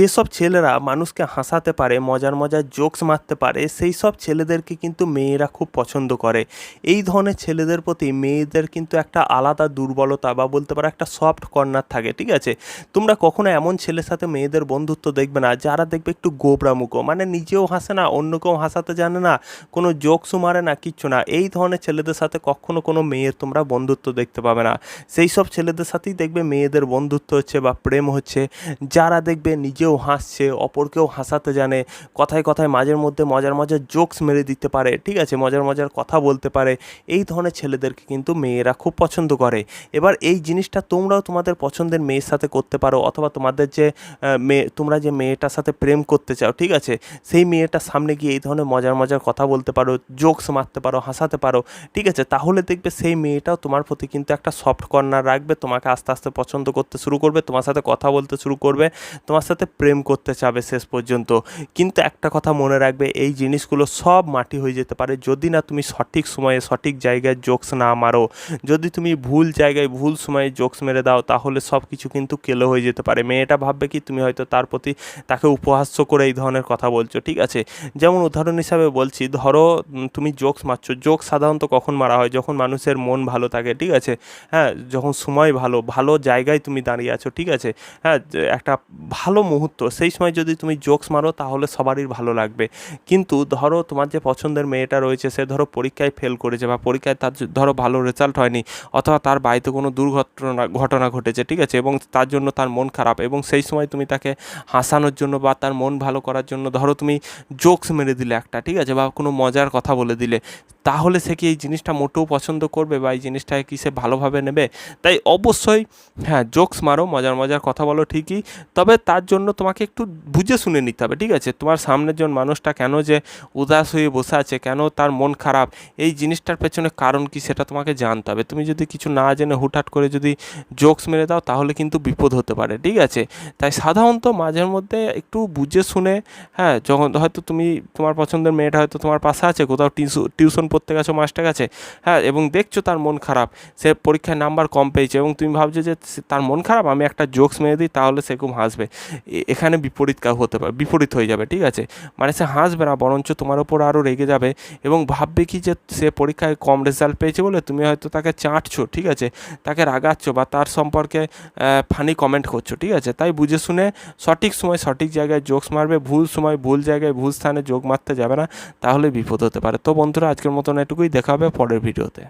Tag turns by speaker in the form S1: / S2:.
S1: যেসব ছেলেরা মানুষকে হাসাতে পারে, মজার মজার জোকস মারতে পারে, সেই সব ছেলেদেরকে কিন্তু মেয়েরা খুব পছন্দ করে। এই ধরনের ছেলেদের প্রতি মেয়েদের কিন্তু একটা আলাদা দুর্বলতা বা বলতে পারো একটা সফট কর্নার থাকে, ঠিক আছে? তোমরা কখনো এমন ছেলের সাথে মেয়েদের বন্ধুত্ব দেখবে না, যারা দেখবে একটু গোবরা মুখো মানে নিজেও হাসে না, অন্যকেও হাসাতে জানে না, কোনো জোকসও মারে না, কিচ্ছু না। এই ধরনের ছেলেদের সাথে কখনো কোনো মেয়ের তোমরা বন্ধুত্ব দেখতে পাবে না। সেই সব ছেলেদের সাথেই দেখবে মেয়েদের বন্ধুত্ব হচ্ছে বা প্রেম হচ্ছে। যারা দেখবে নিজেও হাসছে অপরকেও হাসাতে জানে, কথায় কথায় মাঝের মধ্যে মজার মজার জোকস মেরে দিতে পারে, ঠিক আছে? মজার মজার কথা বলতে পারে। এই ধরনের ছেলেদেরকে কিন্তু মেয়েরা খুব পছন্দ করে। এবার এই জিনিসটা তোমরাও তোমাদের পছন্দের মেয়ের সাথে করতে পারো অথবা তোমাদের যে মেয়ে তোমরা যে মেয়েটার সাথে প্রেম করতে চাও, ঠিক আছে? সেই মেয়েটার সামনে গিয়ে এই ধরনের মজার মজার কথা বলতে পারো জোকস মারতে পারো, হাসাতে পারো, ঠিক আছে? তাহলে দেখবে সেই মেয়েটাও তোমার প্রতি কিন্তু একটা সফট কর্নার রাখবে, তোমাকে আস্তে আস্তে পছন্দ করতে শুরু করবে, তোমার সাথে কথা বলতে শুরু করবে, তোমার সাথে প্রেম করতে চাবে শেষ পর্যন্ত। কিন্তু একটা কথা মনে রাখবে, এই জিনিসগুলো সব মাটি হয়ে যেতে পারে। যদি না তুমি সঠিক সময়ে সঠিক জায়গায় জোকস না মারো, যদি তুমি ভুল জায়গায় ভুল সময়ে জোকস মেরে দাও, তাহলে সব কিছু কিন্তু কেলো হয়ে যেতে পারে। মেয়েটা ভাববে কি, তুমি হয়তো তার প্রতি তাকে উপহাস্য করে এই ধরনের কথা বলছো, ঠিক আছে? যেমন উদাহরণ হিসাবে বলছি, ধরো তুমি জোকস মারছো। জোকস সাধারণত কখন মারা হয়? যখন মানুষের মন ভালো থাকে, ঠিক আছে? হ্যাঁ যখন সময় ভালো ভালো জায়গায় তুমি দাঁড়িয়ে আছো, ঠিক আছে? হ্যাঁ একটা ভালো মুহূর্ত সেই সময় যদি তুমি জোকস মারো, তাহলে সবারই ভালো লাগবে। কিন্তু ধরো তোমার যে পছন্দের মেয়েটা রয়েছে, সে ধরো পরীক্ষায় ফেল করেছে বা পরীক্ষায় তার ধরো ভালো রেজাল্ট হয়নি, অথবা তার বাড়িতে কোনো দুর্ঘটনা, ঘটনা ঘটেছে, ঠিক আছে? এবং তার জন্য তার মন খারাপ, এবং সেই সময় তুমি তাকে হাসানোর জন্য বা তার মন ভালো করার জন্য ধরো তুমি জোকস মেরে দিলে একটা, ঠিক আছে? বা কোনো মজার কথা বলে দিলে। তাহলে সে কি এই জিনিসটা মোটেও পছন্দ করবে বা এই জিনিসটাকে কি সে ভালোভাবে নেবে? তাই অবশ্যই হ্যাঁ জোকস মারো, মজার মজার কথা বলো ঠিকই, তবে তার জন্য তোমাকে একটু বুঝে শুনে নিতে হবে, ঠিক আছে? তোমার সামনের জন মানুষটা কেন যে উদাস হয়ে বসে আছে, কেন তার মন খারাপ, এই জিনিসটার পেছনে কারণ কি সেটা তোমাকে জানতে হবে। তুমি যদি কিছু না জেনে হুটহাট করে যদি জোকস মেরে দাও, তাহলে কিন্তু বিপদ হতে পারে, ঠিক আছে? তাই সাধারণত মাঝের মধ্যে একটু বুঝে শুনে হ্যাঁ যখন হয়তো তুমি, তোমার পছন্দের মেয়েটা হয়তো তোমার পাশে আছে, কোথাও টিউশন পড়তে গেছো মাস্টার কাছে হ্যাঁ এবং দেখছ তার মন খারাপ। সে পরীক্ষায় নাম্বার কম পেয়েছে এবং তুমি ভাবছ যে তার মন খারাপ, আমি একটা জোকস মেরে দিই, তাহলে সে খুব হাসবে। এখানে বিপরীত কাউ হতে পারে, বিপরীত হয়ে যাবে, ঠিক আছে? মানে সে হাসবে না, বরঞ্চ তোমার ওপর আরও রেগে যাবে এবং ভাববে কি যে সে পরীক্ষায় কম রেজাল্ট পেয়েছে বলে তুমি হয়তো তাকে চাটছো, ঠিক আছে? তাকে রাগাচ্ছ বা তার সম্পর্কে ফানি কমেন্ট করছ, ঠিক আছে? তাই বুঝে শুনে সঠিক সময় সঠিক জায়গায় জোকস মারবে, ভুল সময় ভুল জায়গায় ভুল স্থানে যোগ মারতে যাবে না, তাহলে বিপদ হতে পারে। তো বন্ধুরা, আজকের মতন এটুকুই দেখা হবে পরের ভিডিওতে।